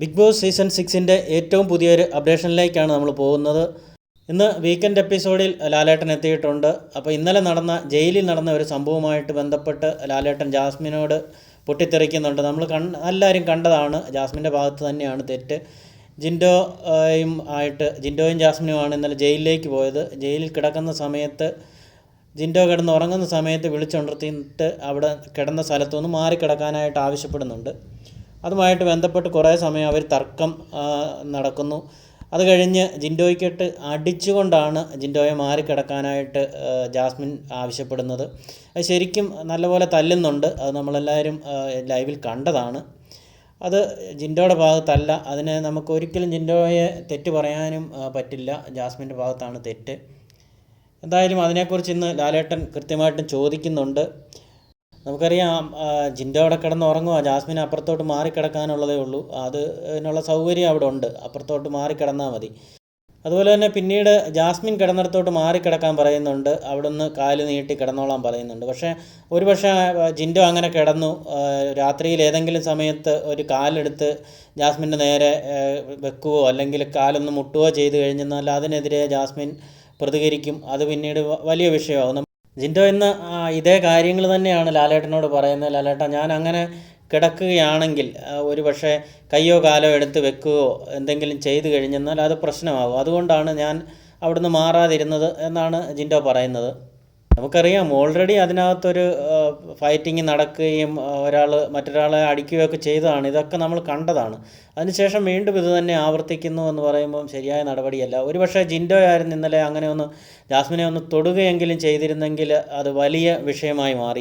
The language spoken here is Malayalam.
ബിഗ് ബോസ് സീസൺ സിക്സിന്റെ ഏറ്റവും പുതിയൊരു അപ്ഡേഷനിലേക്കാണ് നമ്മൾ പോകുന്നത്. ഇന്ന് വീക്കെൻഡ് എപ്പിസോഡിൽ ലാലേട്ടൻ എത്തിയിട്ടുണ്ട്. അപ്പോൾ ഇന്നലെ നടന്ന ജയിലിൽ നടന്ന ഒരു സംഭവവുമായിട്ട് ബന്ധപ്പെട്ട് ലാലേട്ടൻ ജാസ്മിനോട് പൊട്ടിത്തെറിക്കുന്നുണ്ട്. നമ്മൾ കണ് എല്ലാവരും കണ്ടതാണ്. ജാസ്മിന്റെ ഭാഗത്ത് തന്നെയാണ് തെറ്റ്. ജിൻഡോയും ആയിട്ട് ജിൻഡോയും ജാസ്മിനുമാണ് ഇന്നലെ ജയിലിലേക്ക് പോയത്. ജയിലിൽ കിടക്കുന്ന സമയത്ത് ജിൻഡോ കിടന്ന് ഉറങ്ങുന്ന സമയത്ത് വിളിച്ചുണർത്തിയിട്ട് അവിടെ കിടന്ന സ്ഥലത്തുനിന്ന് മാറിക്കിടക്കാനായിട്ട് ആവശ്യപ്പെടുന്നുണ്ട്. അതുമായിട്ട് ബന്ധപ്പെട്ട് കുറേ സമയം അവർ തർക്കം നടക്കുന്നു. അത് കഴിഞ്ഞ് ജിൻഡോയ്ക്കിട്ട് അടിച്ചുകൊണ്ടാണ് ജിൻഡോയെ മാറിക്കിടക്കാനായിട്ട് ജാസ്മിൻ ആവശ്യപ്പെടുന്നത്. അത് ശരിക്കും നല്ലപോലെ തല്ലുന്നുണ്ട്. അത് നമ്മളെല്ലാവരും ലൈവിൽ കണ്ടതാണ്. അത് ജിൻഡോയുടെ ഭാഗത്തല്ല. അതിനെ നമുക്ക് ഒരിക്കലും ജിൻഡോയെ തെറ്റ് പറയാനും പറ്റില്ല. ജാസ്മിന്റെ ഭാഗത്താണ് തെറ്റ്. എന്തായാലും അതിനെക്കുറിച്ച് ഇന്ന് ലാലേട്ടൻ കൃത്യമായിട്ടും ചോദിക്കുന്നുണ്ട്. നമുക്കറിയാം ജിന്റെ അവിടെ കിടന്ന് ഉറങ്ങുക ജാസ്മിൻ അപ്പുറത്തോട്ട് മാറിക്കിടക്കാനുള്ളതേ ഉള്ളൂ. അത് അതിനുള്ള സൗകര്യം അവിടെ ഉണ്ട്. അപ്പുറത്തോട്ട് മാറിക്കിടന്നാൽ മതി. അതുപോലെ തന്നെ പിന്നീട് ജാസ്മിൻ കിടന്നിടത്തോട്ട് മാറിക്കിടക്കാൻ പറയുന്നുണ്ട്. അവിടുന്ന് കാൽ നീട്ടി കിടന്നോളാൻ പറയുന്നുണ്ട്. പക്ഷേ ഒരു പക്ഷേ ആ, ജിൻഡോ അങ്ങനെ കിടന്നു. രാത്രിയിൽ ഏതെങ്കിലും സമയത്ത് ഒരു കാലെടുത്ത് ജാസ്മിന്റെ നേരെ വെക്കുകയോ അല്ലെങ്കിൽ കാലൊന്ന് മുട്ടുകയോ ചെയ്ത് കഴിഞ്ഞെന്നാൽ അതിനെതിരെ ജാസ്മിൻ പ്രതികരിക്കും. അത് പിന്നീട് വലിയ വിഷയമാകും. ജിൻഡോ ഇന്ന് ഇതേ കാര്യങ്ങൾ തന്നെയാണ് ലാലേട്ടനോട് പറയുന്നത്. ലാലേട്ട ഞാൻ അങ്ങനെ കിടക്കുകയാണെങ്കിൽ ഒരു പക്ഷേ കയ്യോ കാലോ എടുത്ത് വെക്കുകയോ എന്തെങ്കിലും ചെയ്തു കഴിഞ്ഞെന്നാൽ അത് പ്രശ്നമാകും. അതുകൊണ്ടാണ് ഞാൻ അവിടുന്ന് മാറാതിരുന്നത് എന്നാണ് ജിൻഡോ പറയുന്നത്. നമുക്കറിയാം ഓൾറെഡി അതിനകത്തൊരു ഫൈറ്റിംഗ് നടക്കുകയും ഒരാൾ മറ്റൊരാളെ അടിക്കുകയൊക്കെ ചെയ്തതാണ്. ഇതൊക്കെ നമ്മൾ കണ്ടതാണ്. അതിനുശേഷം വീണ്ടും ഇത് തന്നെ ആവർത്തിക്കുന്നു എന്ന് പറയുമ്പം ശരിയായ നടപടിയല്ല. ഒരുപക്ഷെ ജിൻഡോ ആയിരുന്നു ഇന്നലെ അങ്ങനെ ഒന്ന് ജാസ്മിനെ ഒന്ന് തൊടുകയെങ്കിലും ചെയ്തിരുന്നെങ്കിൽ അത് വലിയ വിഷയമായി മാറി.